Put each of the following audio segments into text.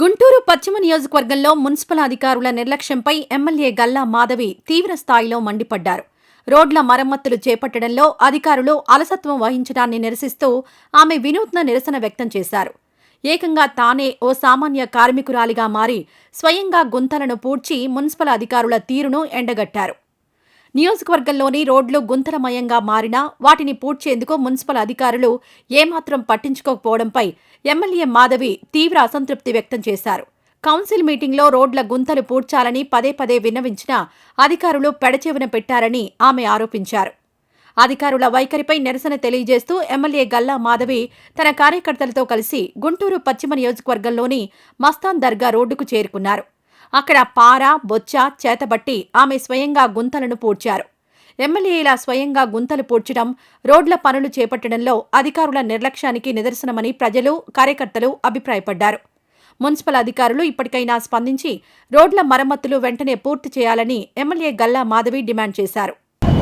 గుంటూరు పశ్చిమ నియోజకవర్గంలో మున్సిపల్ అధికారుల నిర్లక్ష్యంపై ఎమ్మెల్యే గల్లా మాధవి తీవ్ర స్థాయిలో మండిపడ్డారు. రోడ్ల మరమ్మతులు చేపట్టడంలో అధికారులు అలసత్వం వహించడాన్ని నిరసిస్తూ ఆమె వినూత్న నిరసన వ్యక్తం చేశారు. ఏకంగా తానే ఓ సామాన్య కార్మికురాలిగా మారి స్వయంగా గుంతలను పూడ్చి మున్సిపల్ అధికారుల తీరును ఎండగట్టారు. నియోజకవర్గంలోని రోడ్లు గుంతలమయంగా మారినా వాటిని పూడ్చేందుకు మున్సిపల్ అధికారులు ఏమాత్రం పట్టించుకోకపోవడంపై ఎమ్మెల్యే మాధవి తీవ్ర అసంతృప్తి వ్యక్తం చేశారు. కౌన్సిల్ మీటింగ్లో రోడ్ల గుంతలు పూడ్చాలని పదే పదే విన్నవించినా అధికారులు పెడచెవిన పెట్టారని ఆమె ఆరోపించారు. అధికారుల వైఖరిపై నిరసన తెలియజేస్తూ ఎమ్మెల్యే గల్లా మాధవి తన కార్యకర్తలతో కలిసి గుంటూరు పశ్చిమ నియోజకవర్గంలోని మస్తాన్ దర్గా రోడ్డుకు చేరుకున్నారు. అక్కడ పార బొచ్చ చేతబట్టి ఆమె స్వయంగా గుంతలను పూడ్చారు. ఎమ్మెల్యే ఇలా స్వయంగా గుంతలు పూడ్చడం రోడ్ల పనులు చేపట్టడంలో అధికారుల నిర్లక్ష్యానికి నిదర్శనమని ప్రజలు కార్యకర్తలు అభిప్రాయపడ్డారు. మున్సిపల్ అధికారులు ఇప్పటికైనా స్పందించి రోడ్ల మరమ్మతులు వెంటనే పూర్తి చేయాలని ఎమ్మెల్యే గల్లా మాధవి డిమాండ్ చేశారు.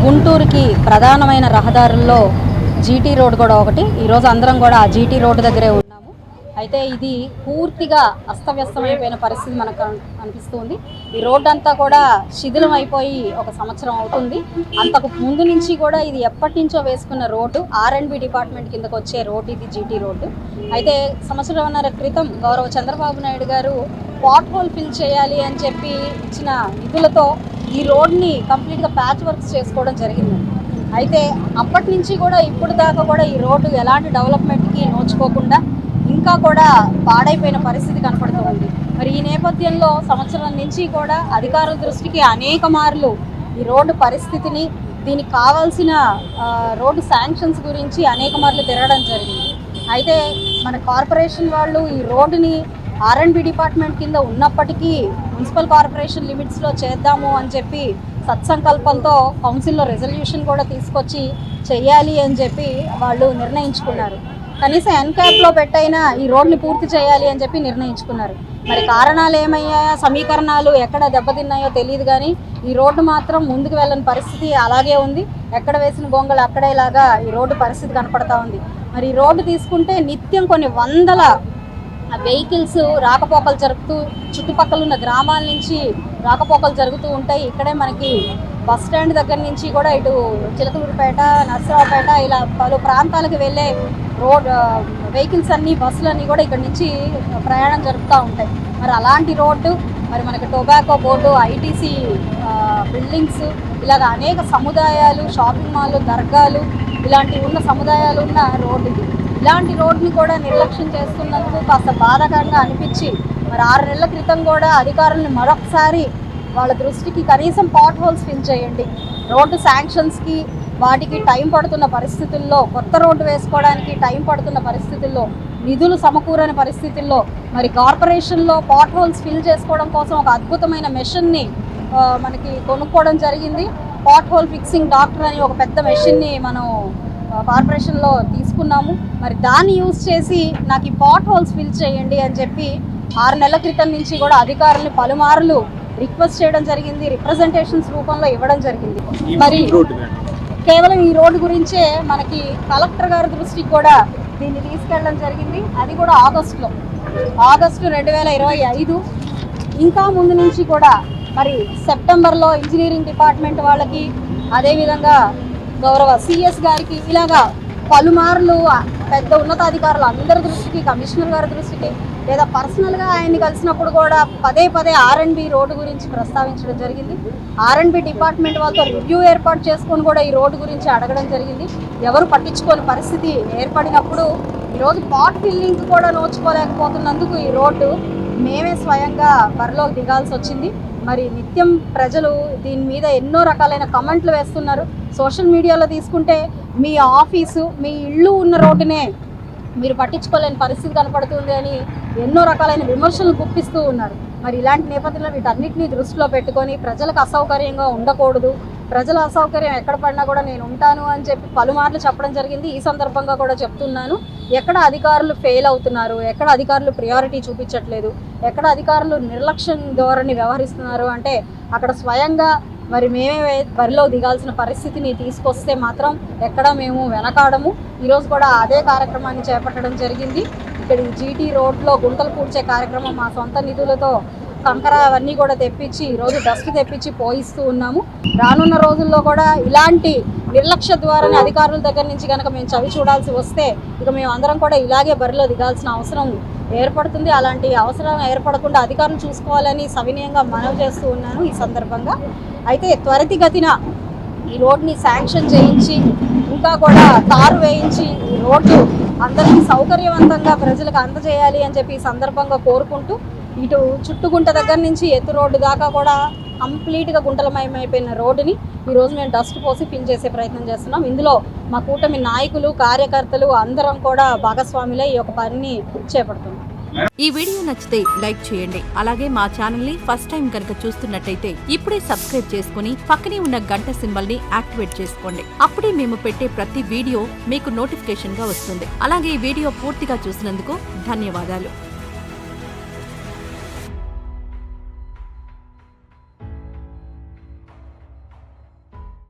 గుంటూరుకి ప్రధానమైన రహదారుల్లో జీటీ రోడ్ కూడా ఒకటి. ఈరోజు అందరం కూడా ఆ జీటీ రోడ్డు దగ్గరే అయితే ఇది పూర్తిగా అస్తవ్యస్తమైపోయిన పరిస్థితి మనకు అనిపిస్తుంది. ఈ రోడ్డు అంతా కూడా శిథిలం అయిపోయి ఒక సంవత్సరం అవుతుంది. అంతకు ముందు నుంచి కూడా ఇది ఎప్పటి నుంచో వేసుకున్న road R and B department కిందకు వచ్చే రోడ్డు ఇది జీటీ రోడ్డు. అయితే సంవత్సరంన్నర క్రితం గౌరవ చంద్రబాబు నాయుడు గారు పాట్ హోల్ ఫిల్ చేయాలి అని చెప్పి ఇచ్చిన నిధులతో ఈ రోడ్ని కంప్లీట్గా ప్యాచ్ వర్క్స్ చేసుకోవడం జరిగింది. అయితే అప్పటి నుంచి కూడా ఇప్పుడు దాకా కూడా ఈ రోడ్డు ఎలాంటి డెవలప్మెంట్కి నోచుకోకుండా ఇంకా కూడా పాడైపోయిన పరిస్థితి కనపడుతూ ఉంది. మరి ఈ నేపథ్యంలో సంవత్సరం నుంచి కూడా అధికారుల దృష్టికి అనేక మార్లు ఈ రోడ్డు పరిస్థితిని దీనికి కావాల్సిన రోడ్డు శాంక్షన్స్ గురించి అనేక మార్లు తిరగడం జరిగింది. అయితే మన కార్పొరేషన్ వాళ్ళు ఈ రోడ్డుని ఆర్ఎండ్బి డిపార్ట్మెంట్ కింద ఉన్నప్పటికీ మున్సిపల్ కార్పొరేషన్ లిమిట్స్లో చేద్దాము అని చెప్పి సత్సంకల్పంతో కౌన్సిల్లో రెజల్యూషన్ కూడా తీసుకొచ్చి చేయాలి అని చెప్పి వాళ్ళు నిర్ణయించుకున్నారు. కనీసం ఎన్క్యాప్లో పెట్టైనా ఈ రోడ్ని పూర్తి చేయాలి అని చెప్పి నిర్ణయించుకున్నారు. మరి కారణాలు ఏమయ్యాయో? సమీకరణాలు ఎక్కడ దెబ్బతిన్నాయో తెలియదు కానీ ఈ రోడ్డు మాత్రం ముందుకు వెళ్ళని పరిస్థితి అలాగే ఉంది. ఎక్కడ వేసిన గొంగలు అక్కడేలాగా ఈ రోడ్డు పరిస్థితి కనపడతా ఉంది. మరి ఈ రోడ్డు తీసుకుంటే నిత్యం కొన్ని వందల వెహికల్స్ రాకపోకలు జరుపుతూ చుట్టుపక్కల ఉన్న గ్రామాల నుంచి రాకపోకలు జరుగుతూ ఉంటాయి. ఇక్కడే మనకి బస్ స్టాండ్ దగ్గర నుంచి కూడా ఇటు చిలకలూరుపేట నర్సరావుపేట ఇలా పలు ప్రాంతాలకు వెళ్ళే రోడ్ వెహికల్స్ అన్నీ బస్సులు అన్నీ కూడా ఇక్కడ నుంచి ప్రయాణం జరుపుతూ ఉంటాయి. మరి అలాంటి రోడ్డు మరి మనకి టొబాకో బోర్డు ఐటీసీ బిల్డింగ్స్ ఇలాగ అనేక సముదాయాలు షాపింగ్ మాల్ దర్గాలు ఇలాంటివి ఉన్న సముదాయాలు ఉన్న రోడ్డు ఇలాంటి రోడ్ని కూడా నిర్లక్ష్యం చేస్తున్నందుకు కాస్త బాధాకరంగా అనిపించి మరి ఆరు నెలల క్రితం కూడా అధికారులను మరొకసారి వాళ్ళ దృష్టికి కనీసం పాట్ హోల్స్ ఫిల్ చేయండి. రోడ్డు శాంక్షన్స్కి వాటికి టైం పడుతున్న పరిస్థితుల్లో కొత్త రోడ్డు వేసుకోవడానికి టైం పడుతున్న పరిస్థితుల్లో నిధులు సమకూరని పరిస్థితుల్లో మరి కార్పొరేషన్లో పాట్ హోల్స్ ఫిల్ చేసుకోవడం కోసం ఒక అద్భుతమైన మెషిన్ని మనకి కొనుక్కోవడం జరిగింది. పాట్ హోల్ ఫిక్సింగ్ డాక్టర్ అని ఒక పెద్ద మెషిన్ని మనం కార్పొరేషన్లో తీసుకున్నాము. మరి దాన్ని యూజ్ చేసి నాకు ఈ పాట్ హోల్స్ ఫిల్ చేయండి అని చెప్పి ఆరు నెలల క్రితం నుంచి కూడా అధికారుల్ని పలుమార్లు రిక్వెస్ట్ చేయడం జరిగింది రిప్రజెంటేషన్స్ రూపంలో ఇవ్వడం జరిగింది. మరి కేవలం ఈ రోడ్డు గురించే మనకి కలెక్టర్ గారి దృష్టికి కూడా దీన్ని తీసుకెళ్ళడం జరిగింది. అది కూడా ఆగస్టులో. ఆగస్టు రెండు వేల ఇరవై ఐదు. ఇంకా ముందు నుంచి కూడా మరి సెప్టెంబర్లో ఇంజనీరింగ్ డిపార్ట్మెంట్ వాళ్ళకి అదేవిధంగా గౌరవ సిఎస్ గారికి ఇలాగా పలుమార్లు పెద్ద ఉన్నతాధికారులు అందరి దృష్టికి కమిషనర్ గారి దృష్టికి లేదా పర్సనల్గా ఆయన్ని కలిసినప్పుడు కూడా పదే పదే ఆర్ఎండ్బి రోడ్డు గురించి ప్రస్తావించడం జరిగింది. ఆర్ఎండ్బి డిపార్ట్మెంట్ వాళ్ళతో రివ్యూ ఏర్పాటు చేసుకొని కూడా ఈ రోడ్డు గురించి అడగడం జరిగింది. ఎవరు పట్టించుకోని పరిస్థితి ఏర్పడినప్పుడు ఈరోజు పాట్ ఫిల్లింగ్ కూడా నోచుకోలేకపోతున్నందుకు ఈ రోడ్డు మేమే స్వయంగా బరిలోకి దిగాల్సి వచ్చింది. మరి నిత్యం ప్రజలు దీని మీద ఎన్నో రకాలైన కమెంట్లు వేస్తున్నారు. సోషల్ మీడియాలో తీసుకుంటే మీ ఆఫీసు మీ ఇల్లు ఉన్న రోడ్డునే మీరు పట్టించుకోలేని పరిస్థితి కనపడుతుంది అని ఎన్నో రకాలైన విమర్శలు గుప్పిస్తూ ఉన్నారు. మరి ఇలాంటి నేపథ్యంలో వీటన్నిటిని దృష్టిలో పెట్టుకొని ప్రజలకు అసౌకర్యంగా ఉండకూడదు. ప్రజల అసౌకర్యం ఎక్కడ పడినా కూడా నేను ఉంటాను అని చెప్పి పలుమార్లు చెప్పడం జరిగింది. ఈ సందర్భంగా కూడా చెప్తున్నాను. ఎక్కడ అధికారులు ఫెయిల్ అవుతున్నారు? ఎక్కడ అధికారులు ప్రియారిటీ చూపించట్లేదు? ఎక్కడ అధికారులు నిర్లక్ష్యం ధోరణి వ్యవహరిస్తున్నారు? అంటే అక్కడ స్వయంగా మరి మేమే బరిలో దిగాల్సిన పరిస్థితిని తీసుకొస్తే మాత్రం ఎక్కడ మేము వెనకాడము. ఈరోజు కూడా అదే కార్యక్రమాన్ని చేపట్టడం జరిగింది. ఇక్కడ జీటీ రోడ్లో గుంటలు పూడ్చే కార్యక్రమం మా సొంత నిధులతో కంకర అవన్నీ కూడా తెప్పించి ఈరోజు డస్ట్ తెప్పించి పోయిస్తూ ఉన్నాము. రానున్న రోజుల్లో కూడా ఇలాంటి నిర్లక్ష్య ద్వారానే అధికారుల దగ్గర నుంచి కనుక మేము చవి చూడాల్సి వస్తే ఇక మేము అందరం కూడా ఇలాగే బరిలో దిగాల్సిన అవసరం ఏర్పడుతుంది. అలాంటి అవసరం ఏర్పడకుండా అధికారులు చూసుకోవాలని సవినయంగా మనవి చేస్తూ ఉన్నాను ఈ సందర్భంగా. అయితే త్వరితగతిన ఈ రోడ్ని శాంక్షన్ చేయించి ఇంకా కూడా తారు వేయించి ఈ రోడ్డు అందరికీ సౌకర్యవంతంగా ప్రజలకు అందజేయాలి అని చెప్పి ఈ సందర్భంగా కోరుకుంటూ ఇటు చుట్టుగుంట దగ్గర నుంచి ఎత్తు రోడ్డు దాకా కూడా కంప్లీట్గా గుంటలమయమైపోయిన రోడ్డుని ఈరోజు మేము డస్ట్ పోసి ఫిల్ చేసే ప్రయత్నం చేస్తున్నాం. ఇందులో మా కూటమి నాయకులు కార్యకర్తలు అందరం కూడా భాగస్వాములే ఈ యొక్క పనిని చేపడుతున్నాం. ఈ వీడియో నచ్చితే లైక్ చేయండి. అలాగే మా ఛానల్ని ఫస్ట్ టైం కనుక చూస్తున్నట్టయితే ఇప్పుడే సబ్స్క్రైబ్ చేసుకుని పక్కనే ఉన్న గంట సింబల్ని యాక్టివేట్ చేసుకోండి. అప్పుడే మేము పెట్టే ప్రతి వీడియో మీకు నోటిఫికేషన్గా వస్తుంది. అలాగే ఈ వీడియో పూర్తిగా చూసినందుకు ధన్యవాదాలు.